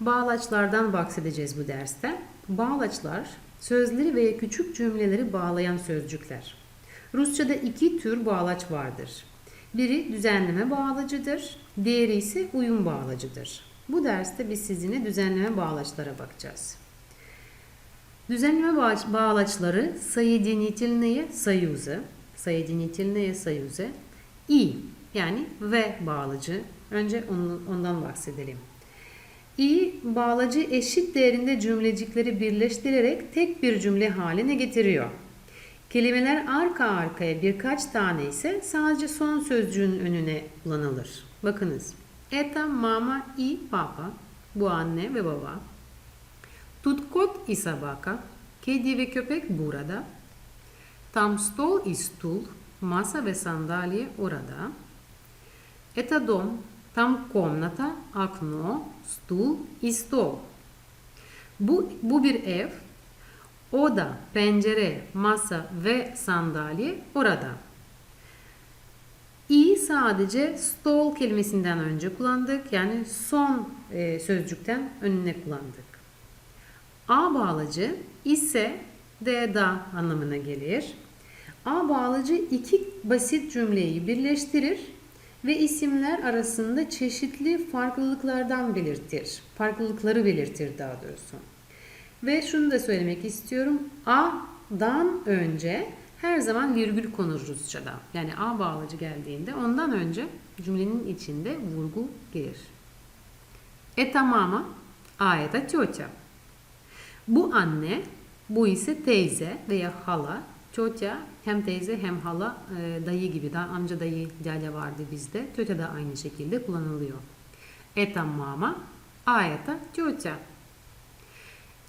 Bağlaçlardan bahsedeceğiz bu derste. Bağlaçlar sözleri veya küçük cümleleri bağlayan sözcükler. Rusçada iki tür bağlaç vardır. Biri düzenleme bağlacıdır, diğeri ise uyum bağlacıdır. Bu derste biz sizinle düzenleme bağlaçlara bakacağız. Düzenleme bağ- bağlaçları соединительные союзы, соединительные союзы, i yani ve bağlacı. Önce onu- ondan bahsedelim. i bağlacı eşit değerinde cümlecikleri birleştirerek tek bir cümle haline getiriyor. Kelimeler arka arkaya birkaç tane ise sadece son sözcüğün önüne kullanılır. Bakınız. Eta mama i papa. Bu anne ve baba. Tutkot i sabaka. Kedi ve köpek burada. Tam stol i stul. Masa ve sandalye orada. Eta dom Там комната, окно, стул и стол. Bu, bu bir ev. Oda, pencere, masa ve sandalye orada. İ sadece stol kelimesinden önce kullandık. Yani son e, sözcükten önüne kullandık. A bağlacı ise de da anlamına gelir. A bağlacı iki basit cümleyi birleştirir ve isimler arasında çeşitli farklılıklardan belirtir. Farklılıkları belirtir daha doğrusu. Ve şunu da söylemek istiyorum. A'dan önce her zaman virgül konur Rusça'da. Yani A bağlacı geldiğinde ondan önce cümlenin içinde vurgu gelir. Eta mama, a eta tiyotya. Bu anne, bu ise teyze veya hala Totya hem teyze hem hala e, dayı gibi. Daha amca dayı dede vardı bizde. Totya da aynı şekilde kullanılıyor. Это mama, а это тетя.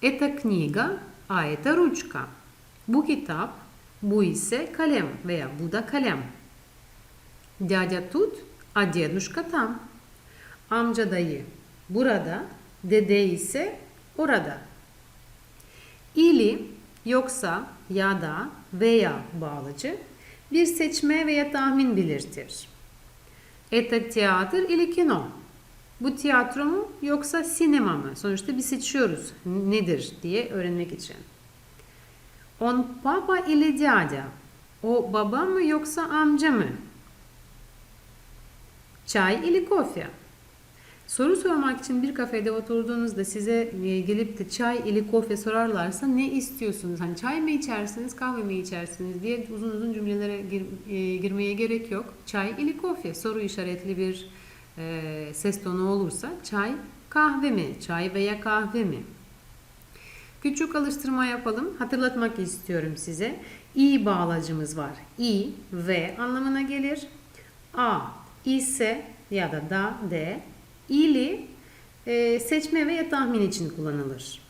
Это книга, а это ручка. Bu kitap, bu ise kalem veya bu da kalem. Dядя тут, а дедушка там. Amca dayı burada, dede ise orada. İli yoksa ya da veya bağlacı bir seçme veya tahmin belirtir. Это театр или кино? Bu tiyatro mu yoksa sinema mı? Sonuçta bir seçiyoruz nedir diye öğrenmek için. On papa или dядя? O baba mı yoksa amca mı? Çay ili kofe? Soru sormak için bir kafede oturduğunuzda size e, gelip de çay ili kofe sorarlarsa ne istiyorsunuz? Hani çay mı içersiniz, kahve mi içersiniz diye uzun uzun cümlelere gir- e, girmeye gerek yok. Çay ili kofe soru işaretli bir e, ses tonu olursa çay, kahve mi? Çay veya kahve mi? Küçük alıştırma yapalım. Hatırlatmak istiyorum size. İ bağlacımız var. İ ve anlamına gelir. A ise ya da da de ili e, seçme veya tahmin için kullanılır.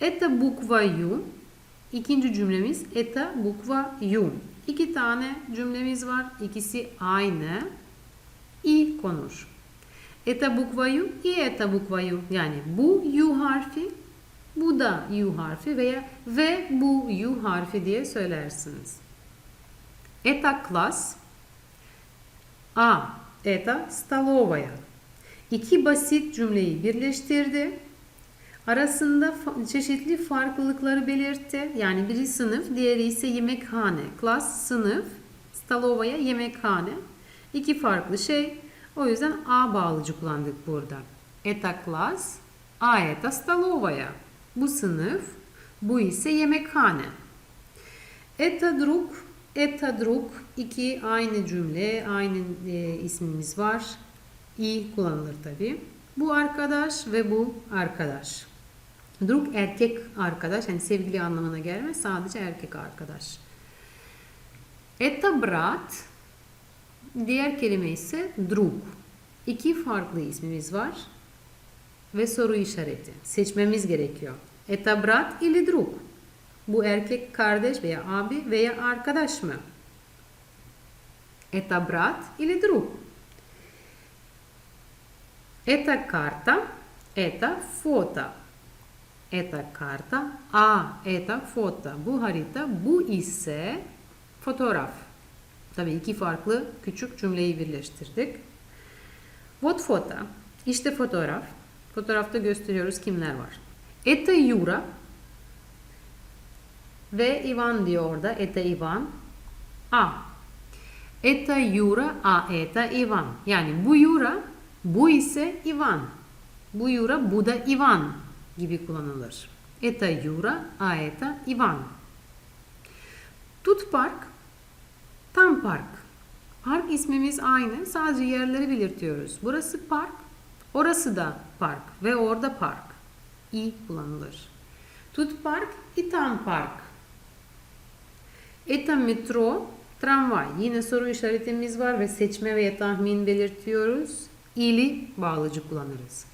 Eta bukva yu. İkinci cümlemiz eta bukva yu. İki tane cümlemiz var. İkisi aynı. i konur. Eta bukva yu, i eta bukva yu. Yani bu yu harfi, bu da yu harfi veya ve bu yu harfi diye söylersiniz. Eta klas, a eta stalovaya. İki basit cümleyi birleştirdi. Arasında çeşitli farklılıkları belirtti. Yani biri sınıf, diğeri ise yemekhane. Klas sınıf, stalovaya yemekhane. İki farklı şey. O yüzden A bağlıcı kullandık burada. Eta klas, a eta stalovaya. Bu sınıf, bu ise yemekhane. Eta drug, eta drug iki aynı cümle, aynı e, ismimiz var i kullanılır tabi. Bu arkadaş ve bu arkadaş. Druk erkek arkadaş. Yani sevgili anlamına gelmez. Sadece erkek arkadaş. Eta brat. Diğer kelime ise druk. İki farklı ismimiz var. Ve soru işareti. Seçmemiz gerekiyor. Eta brat ili druk. Bu erkek kardeş veya abi veya arkadaş mı? Eta brat ili druk. Это карта, это фото. Это карта, а это фото. Bu harita, bu ise fotoğraf. Tabii iki farklı küçük cümleyi birleştirdik. Вот фото. İşte fotoğraf. Fotoğrafta gösteriyoruz kimler var. Eta Yura ve Ivan diyor orada. Eta Ivan. A. Eta Yura, a eta Ivan. Yani bu Yura, bu ise Ivan. Bu Yura, bu da Ivan gibi kullanılır. Eta Yura, a eta Ivan. Tut park, tam park. Park ismimiz aynı, sadece yerleri belirtiyoruz. Burası park, orası da park ve orada park. i kullanılır. Tut park, i tam park. Eta metro, tramvay. Yine soru işaretimiz var ve seçme veya tahmin belirtiyoruz. İli bağlıcı kullanırız.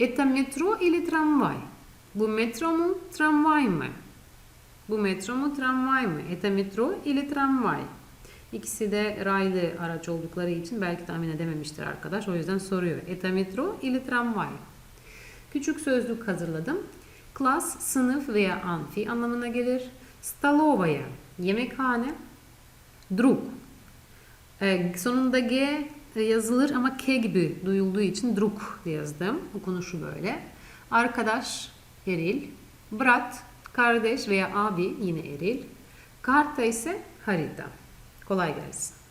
Eta metro ili tramvay. Bu metro mu, tramvay mı? Bu metro mu, tramvay mı? Eta metro ili tramvay. İkisi de raylı araç oldukları için belki tahmin edememiştir arkadaş. O yüzden soruyor. Eta metro ili tramvay. Küçük sözlük hazırladım. Klas, sınıf veya amfi anlamına gelir. Stalovaya, yemekhane. Drug. Ee, sonunda G yazılır ama K gibi duyulduğu için drug diye yazdım. Okunuşu böyle. Arkadaş, eril. Brat, kardeş veya abi yine eril. Karta ise harita. Kolay gelsin.